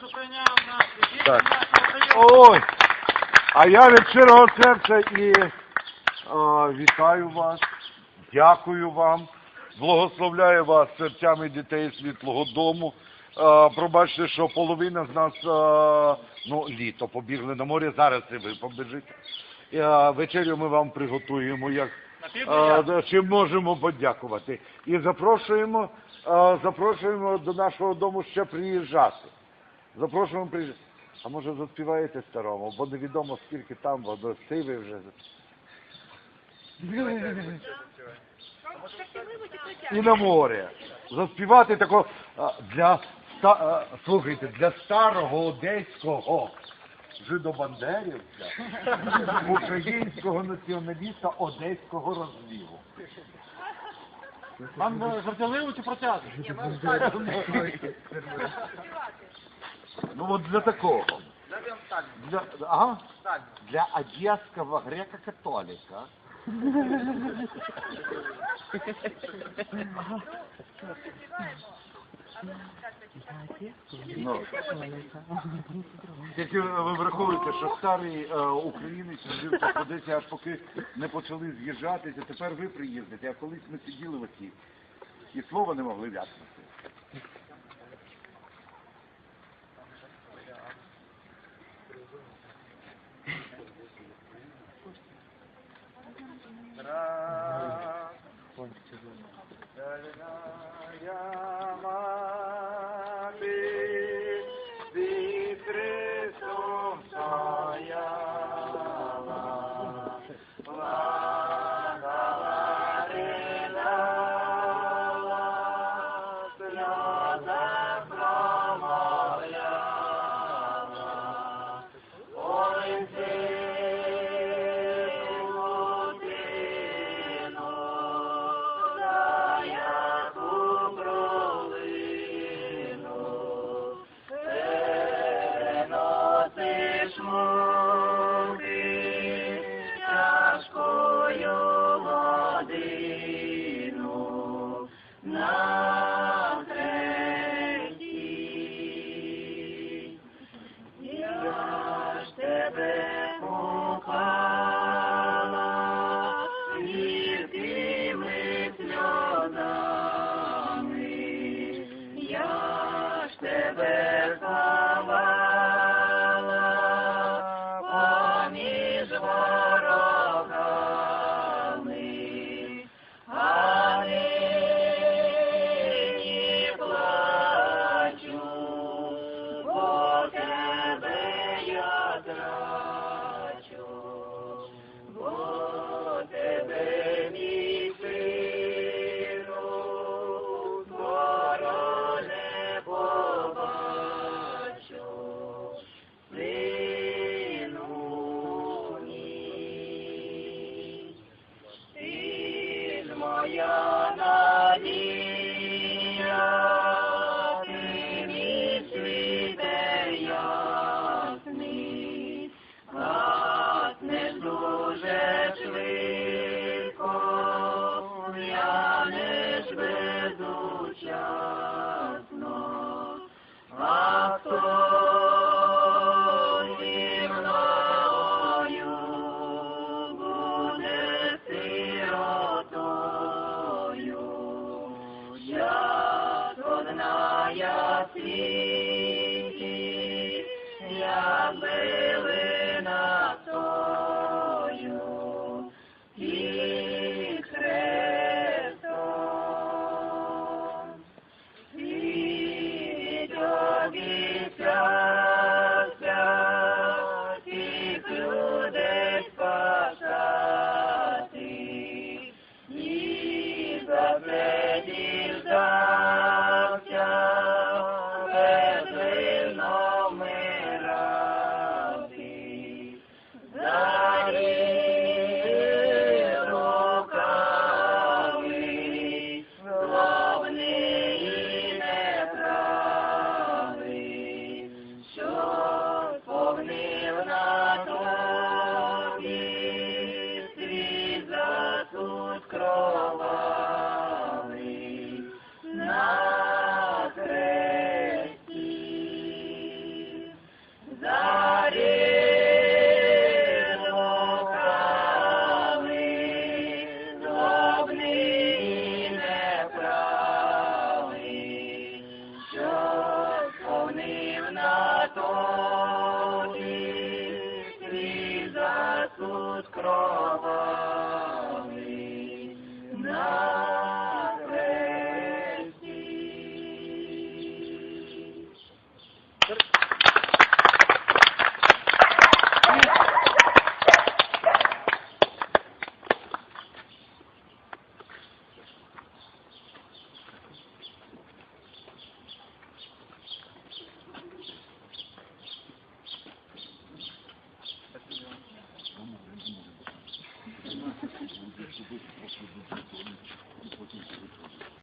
що прийняв нас. Ой! А я від щирого серця і е, вітаю вас, дякую вам, благословляю вас серцями дітей Світлого Дому. Е, пробачте, що половина з нас, е, ну, літо побігли на море, зараз і ви побіжите. Е, вечерю ми вам приготуємо, як е, чим можемо подякувати. І запрошуємо, е, запрошуємо до нашого дому ще приїжджати. Запрошуємо приїжджати. А може заспіваєте старому, бо невідомо скільки там, бо сивий вже. І на море. Заспівати тако для ста, слухайте, для старого одеського жидобандерівця, українського націоналіста одеського розліву. Вам жартівливо чи протяжно? Ну от для такого. Для, ага, для одесского греко-католика. Ну. Тільки ви враховуєте, що старий е, українець жив в Одесі, аж поки не почали з'їжджатися, тепер ви приїздите, а колись ми сиділи в оці і слова не могли Ra, Forever. Narayana.